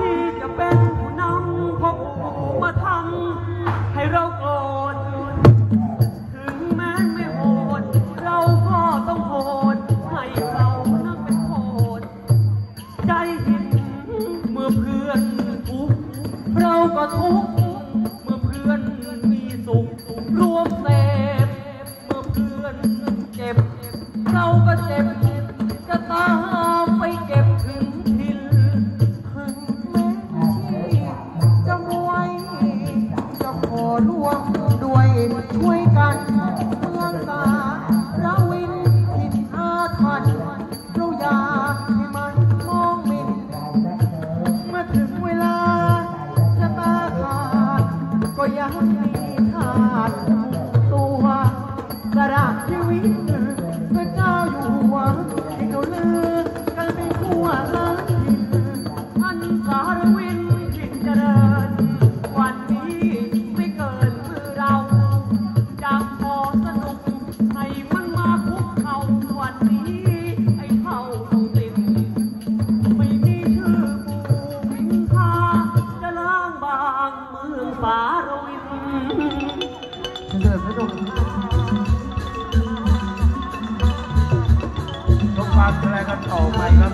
ที่จะเป็นผู้นำพวกผู้มาทำให้เราโกรธ ถึงแม้ไม่โหด เราก็ต้องโหดให้เขานั่งเป็นโหด ใจเห็นเมื่อเพื่อนทุกข์เราก็ทุกข์ พื่อนเจ็บ เราก็เจ็บจะตามไปเก็บถึงทินถึงแม้ที่จะมวยจะขอร่วมด้วยช่วยกันเมืองสาราวินผิดอาถรรพ์เราอยากให้มันมองมินเมื่อถึงเวลาจะตาขาดก็ยัง ชีวิตเพื่อเจ้าอยู่หัวที่เขาลือกันไปทั่วล้านทิศอันสารวินทินเจริญ วันนี้ไม่เกินมือเราจะขอสนุกให้มันมาคุกเข่าวันนี้ไอ้เท่าต้องติดไม่มีชื่อปู่พิมพาจะล้างบางเมืองสารวินเดินพระอง ครับแล้วก็ต่อไปครับ